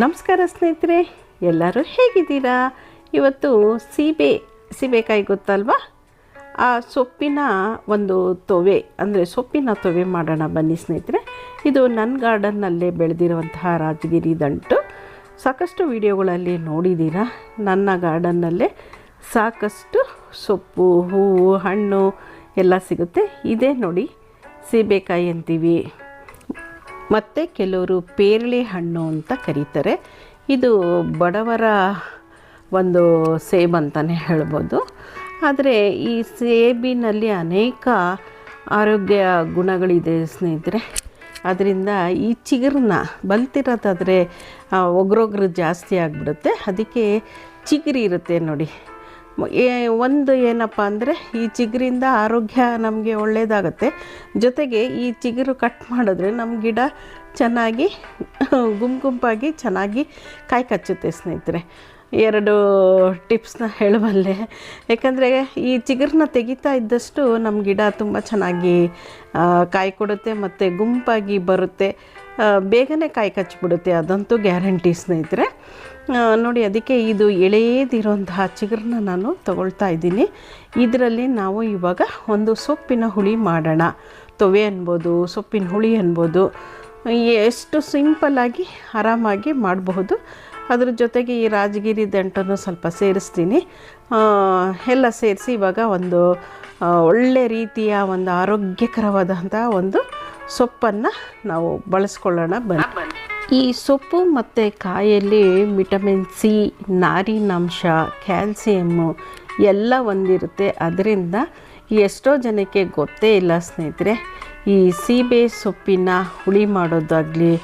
ನಮಸ್ಕಾರ ಸ್ನೇಹಿತರೆ, ಎಲ್ಲರೂ ಹೇಗಿದ್ದೀರಾ? ಇವತ್ತು ಸೀಬೆ ಸೀಬೆಕಾಯಿ ಗೊತ್ತಲ್ವಾ? ಆ ಸೊಪ್ಪಿನ ಒಂದು ತೊವೆ, ಅಂದರೆ ಸೊಪ್ಪಿನ ತೊವೆ ಮಾಡೋಣ ಬನ್ನಿ ಸ್ನೇಹಿತರೆ. ಇದು ನನ್ನ ಗಾರ್ಡನ್ನಲ್ಲೇ ಬೆಳೆದಿರುವಂತಹ ರಾಜಗಿರಿ ದಂಟು. ಸಾಕಷ್ಟು ವಿಡಿಯೋಗಳಲ್ಲಿ ನೋಡಿದ್ದೀರಾ? ನನ್ನ ಗಾರ್ಡನ್ನಲ್ಲೇ ಸಾಕಷ್ಟು ಸೊಪ್ಪು, ಹೂವು, ಹಣ್ಣು ಎಲ್ಲ ಸಿಗುತ್ತೆ. ಇದೇ ನೋಡಿ ಸೀಬೆಕಾಯಿ ಅಂತೀವಿ. ಮತ್ತು ಕೆಲವರು ಪೇರಳೆ ಹಣ್ಣು ಅಂತ ಕರೀತಾರೆ. ಇದು ಬಡವರ ಒಂದು ಸೇಬು ಅಂತಲೇ ಹೇಳ್ಬೋದು. ಆದರೆ ಈ ಸೇಬಿನಲ್ಲಿ ಅನೇಕ ಆರೋಗ್ಯ ಗುಣಗಳಿದೆ ಸ್ನೇಹಿತರೆ. ಅದರಿಂದ ಈ ಚಿಗುರನ್ನ ಬಲ್ತಿರೋದಾದರೆ ಒಗ್ರೊಗ್ರು ಜಾಸ್ತಿ ಆಗಿಬಿಡುತ್ತೆ. ಅದಕ್ಕೆ ಚಿಗುರಿ ಇರುತ್ತೆ ನೋಡಿ. ಒಂದು ಏನಪ್ಪ ಅಂದರೆ ಈ ಚಿಗುರಿಂದ ಆರೋಗ್ಯ ನಮಗೆ ಒಳ್ಳೆಯದಾಗತ್ತೆ ಜೊತೆಗೆ ಈ ಚಿಗುರು ಕಟ್ ಮಾಡಿದ್ರೆ ನಮ್ಮ ಗಿಡ ಚೆನ್ನಾಗಿ, ಗುಂಪು ಗುಂಪಾಗಿ ಚೆನ್ನಾಗಿ ಕಾಯಿ ಕಚ್ಚುತ್ತೆ ಸ್ನೇಹಿತರೆ. ಎರಡು ಟಿಪ್ಸ್ನ ಹೇಳಬಲ್ಲೆ ಯಾಕಂದರೆ ಈ ಚಿಗುರನ್ನ ತೆಗಿತಾ ಇದ್ದಷ್ಟು ನಮ್ಮ ಗಿಡ ತುಂಬ ಚೆನ್ನಾಗಿ ಕಾಯಿ ಕೊಡುತ್ತೆ ಮತ್ತು ಗುಂಪಾಗಿ ಬರುತ್ತೆ. ಬೇಗನೆ ಕಾಯಿ ಕಚ್ಚಿಬಿಡುತ್ತೆ ಅದಂತೂ ಗ್ಯಾರಂಟಿ ಸ್ನೇಹಿತರೆ. ನೋಡಿ, ಅದಕ್ಕೆ ಇದು ಎಳೆಯದಿರುವಂತಹ ಚಿಗುರನ್ನ ನಾನು ತಗೊಳ್ತಾ ಇದ್ದೀನಿ. ಇದರಲ್ಲಿ ನಾವು ಇವಾಗ ಒಂದು ಸೊಪ್ಪಿನ ಹುಳಿ ಮಾಡೋಣ. ತೊವೆ ಅನ್ಬೋದು, ಸೊಪ್ಪಿನ ಹುಳಿ ಅನ್ಬೋದು. ಎಷ್ಟು ಸಿಂಪಲ್ಲಾಗಿ ಆರಾಮಾಗಿ ಮಾಡಬಹುದು. ಅದ್ರ ಜೊತೆಗೆ ಈ ರಾಜಗಿರಿ ದಂಟನ್ನು ಸ್ವಲ್ಪ ಸೇರಿಸ್ತೀನಿ. ಎಲ್ಲ ಸೇರಿಸಿ ಇವಾಗ ಒಂದು ಒಳ್ಳೆ ರೀತಿಯ ಒಂದು ಆರೋಗ್ಯಕರವಾದಂಥ ಒಂದು ಸೊಪ್ಪನ್ನು ನಾವು ಬಳಸ್ಕೊಳ್ಳೋಣ ಬನ್ನಿ. ಈ ಸೊಪ್ಪು ಮತ್ತು ಕಾಯಲ್ಲಿ ವಿಟಮಿನ್ ಸಿ, ನಾರಿನಾಂಶ ಕ್ಯಾಲ್ಸಿಯಮ್ಮು ಎಲ್ಲ ಒಂದಿರುತ್ತೆ. ಅದರಿಂದ ಎಷ್ಟೋ ಜನಕ್ಕೆ ಗೊತ್ತೇ ಇಲ್ಲ ಸ್ನೇಹಿತರೆ, ಈ ಸೀಬೆ ಸೊಪ್ಪಿನ ಹುಳಿ ಮಾಡೋದಾಗಲಿ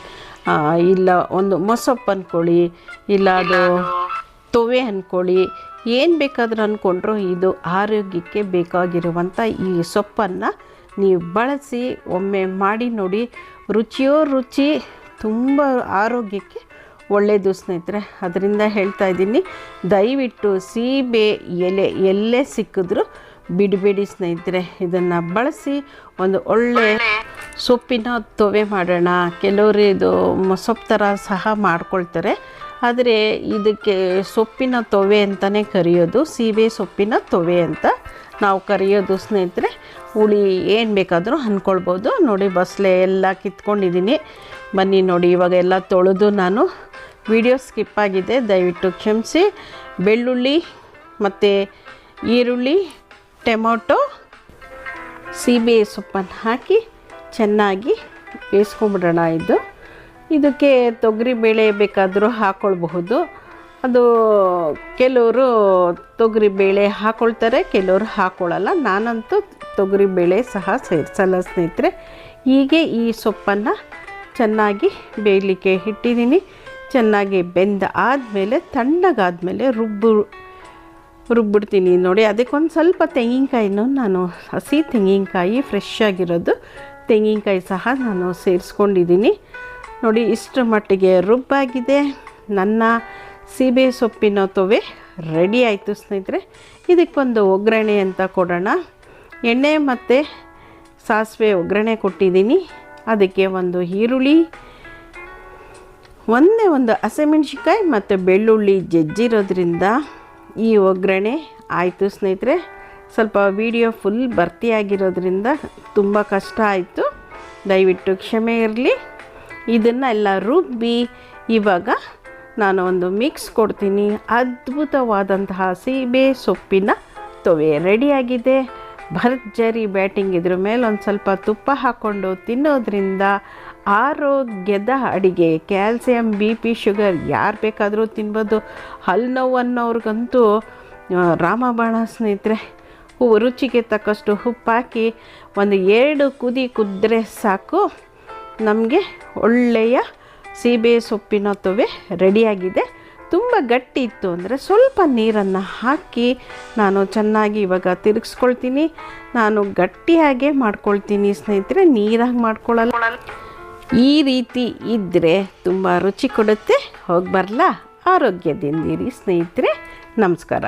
ಇಲ್ಲ, ಒಂದು ಮೊಸೊಪ್ಪು ಅಂದ್ಕೊಳ್ಳಿ ಇಲ್ಲ ಅದು ತೊವೆ ಅಂದ್ಕೊಳ್ಳಿ ಏನು ಬೇಕಾದರೂ ಅಂದ್ಕೊಂಡ್ರು ಇದು ಆರೋಗ್ಯಕ್ಕೆ ಬೇಕಾಗಿರುವಂಥ ಈ ಸೊಪ್ಪನ್ನು ನೀವು ಬಳಸಿ, ಒಮ್ಮೆ ಮಾಡಿ ನೋಡಿ. ರುಚಿಯೋ ರುಚಿ, ತುಂಬ ಆರೋಗ್ಯಕ್ಕೆ ಒಳ್ಳೆಯದು ಸ್ನೇಹಿತರೆ. ಅದರಿಂದ ಹೇಳ್ತಾ ಇದ್ದೀನಿ, ದಯವಿಟ್ಟು ಸೀಬೆ ಎಲೆ, ಎಲ್ಲೇ ಸಿಕ್ಕಿದ್ರು ಬಿಡಬೇಡಿ ಸ್ನೇಹಿತರೆ, ಇದನ್ನು ಬಳಸಿ ಒಂದು ಒಳ್ಳೆ ಸೊಪ್ಪಿನ ತೊವೆ ಮಾಡೋಣ. ಕೆಲವರು ಇದು ಸೊಪ್ಪು ಥರ ಸಹ ಮಾಡ್ಕೊಳ್ತಾರೆ. ಆದರೆ ಇದಕ್ಕೆ ಸೊಪ್ಪಿನ ತೊವೆ ಅಂತಲೇ ಕರೆಯೋದು, ಸೀಬೆ ಸೊಪ್ಪಿನ ತೊವೆ ಅಂತ ನಾವು ಕರೆಯೋದು ಸ್ನೇಹಿತರೆ. ಹುಳಿ ಏನು ಬೇಕಾದರೂ ಅಂದ್ಕೊಳ್ಬೋದು ನೋಡಿ, ಬಸ್ಲೆ ಎಲ್ಲ ಕಿತ್ಕೊಂಡಿದ್ದೀನಿ. ಬನ್ನಿ ನೋಡಿ, ಇವಾಗ ಎಲ್ಲ ತೊಳೆದು ನಾನು ವಿಡಿಯೋ ಸ್ಕಿಪ್ ಆಗಿದೆ. ದಯವಿಟ್ಟು ಕ್ಷಮಿಸಿ. ಬೆಳ್ಳುಳ್ಳಿ ಮತ್ತು ಈರುಳ್ಳಿ ಟೊಮೊಟೊ ಸೀಬೆ ಸೊಪ್ಪನ್ನು ಹಾಕಿ ಚೆನ್ನಾಗಿ ಬೇಯಿಸ್ಕೊಂಬಿಡೋಣ ಇದು. ಇದಕ್ಕೆ ತೊಗರಿ ಬೇಳೆ ಬೇಕಾದರೂ ಹಾಕ್ಕೊಳ್ಬಹುದು ಅದು ಕೆಲವರು ತೊಗರಿ ಬೇಳೆ ಹಾಕ್ಕೊಳ್ತಾರೆ ಕೆಲವರು ಹಾಕ್ಕೊಳ್ಳಲ್ಲ ನಾನಂತೂ ತೊಗರಿ ಬೇಳೆ ಸಹ ಸೇರಿಸಲ್ಲ ಸ್ನೇಹಿತರೆ, ಹೀಗೆ ಈ ಸೊಪ್ಪನ್ನು ಚೆನ್ನಾಗಿ ಬೇಯಲಿಕ್ಕೆ ಇಟ್ಟಿದ್ದೀನಿ. ಚೆನ್ನಾಗಿ ಬೆಂದ ಆದಮೇಲೆ ತಣ್ಣಗಾದಮೇಲೆ ರುಬ್ಬು ರುಬ್ಬಿಡ್ತೀನಿ. ನೋಡಿ, ಅದಕ್ಕೊಂದು ಸ್ವಲ್ಪ ತೆಂಗಿನಕಾಯಿನೂ ನಾನು ಹಸಿ ತೆಂಗಿನಕಾಯಿ ಫ್ರೆಶ್ ಆಗಿರೋದು. ತೆಂಗಿನಕಾಯಿ ಸಹ ನಾನು ಸೇರಿಸ್ಕೊಂಡಿದ್ದೀನಿ. ನೋಡಿ, ಇಷ್ಟರ ಮಟ್ಟಿಗೆ ರುಬ್ಬಾಗಿದೆ. ನನ್ನ ಸೀಬೆ ಸೊಪ್ಪಿನ ತೊವೆ ರೆಡಿ ಆಯಿತು ಸ್ನೇಹಿತರೆ. ಇದಕ್ಕೊಂದು ಒಗ್ಗರಣೆ ಅಂತ ಕೊಡೋಣ. ಎಣ್ಣೆ ಮತ್ತು ಸಾಸಿವೆ ಒಗ್ಗರಣೆ ಕೊಟ್ಟಿದ್ದೀನಿ. ಅದಕ್ಕೆ ಒಂದು ಈರುಳ್ಳಿ, ಒಂದೇ ಒಂದು ಹಸಿಮೆಣ್ಸಿನ್ಕಾಯಿ ಮತ್ತು ಬೆಳ್ಳುಳ್ಳಿ ಜಜ್ಜಿರೋದ್ರಿಂದ ಈ ಒಗ್ಗರಣೆ ಆಯಿತು ಸ್ನೇಹಿತರೆ. ಸ್ವಲ್ಪ ವಿಡಿಯೋ ಫುಲ್ ಭರ್ತಿಯಾಗಿರೋದ್ರಿಂದ ತುಂಬ ಕಷ್ಟ ಆಯಿತು. ದಯವಿಟ್ಟು ಕ್ಷಮೆ ಇರಲಿ. ಇದನ್ನೆಲ್ಲ ರುಬ್ಬಿ ಇವಾಗ ನಾನು ಒಂದು ಮಿಕ್ಸ್ ಕೊಡ್ತೀನಿ. ಅದ್ಭುತವಾದಂತಹ ಸೀಬೆ ಸೊಪ್ಪಿನ ತೊವೆ ರೆಡಿಯಾಗಿದೆ ಭರ್ಜರಿ ಬ್ಯಾಟಿಂಗ್ ಇದ್ರ ಮೇಲೆ ಒಂದು ಸ್ವಲ್ಪ ತುಪ್ಪ ಹಾಕ್ಕೊಂಡು ತಿನ್ನೋದ್ರಿಂದ ಆರೋಗ್ಯದ ಅಡಿಗೆ. ಕ್ಯಾಲ್ಸಿಯಂ, ಬಿ ಪಿ, ಶುಗರ್ ಯಾರು ಬೇಕಾದರೂ ತಿನ್ಬೋದು. ಹಲ್ಲು ನೋವು ಅನ್ನೋರ್ಗಂತೂ ರಾಮಬಾಣ ಸ್ನೇಹಿತರೆ, ಹೂವು ರುಚಿಗೆ ತಕ್ಕಷ್ಟು ಉಪ್ಪಾಕಿ ಒಂದು ಎರಡು ಕುದಿ ಕುದ್ರೆ ಸಾಕು. ನಮಗೆ ಒಳ್ಳೆಯ ಸೀಬೆ ಸೊಪ್ಪಿನ ತೊವೆ ರೆಡಿಯಾಗಿದೆ. ತುಂಬ ಗಟ್ಟಿ ಇತ್ತು ಅಂದರೆ ಸ್ವಲ್ಪ ನೀರನ್ನು ಹಾಕಿ ನಾನು ಚೆನ್ನಾಗಿ ಇವಾಗ ತಿರುಗಿಸ್ಕೊಳ್ತೀನಿ. ನಾನು ಗಟ್ಟಿಯಾಗೆ ಮಾಡ್ಕೊಳ್ತೀನಿ ಸ್ನೇಹಿತರೆ, ನೀರಾಗಿ ಮಾಡ್ಕೊಳ್ಳಲ್ಲ. ಈ ರೀತಿ ಇದ್ದರೆ ತುಂಬ ರುಚಿ ಕೊಡುತ್ತೆ. ಹೋಗಿ ಬರಲಾ? ಆರೋಗ್ಯದಿಂದಿರಿ ಸ್ನೇಹಿತರೆ. ನಮಸ್ಕಾರ.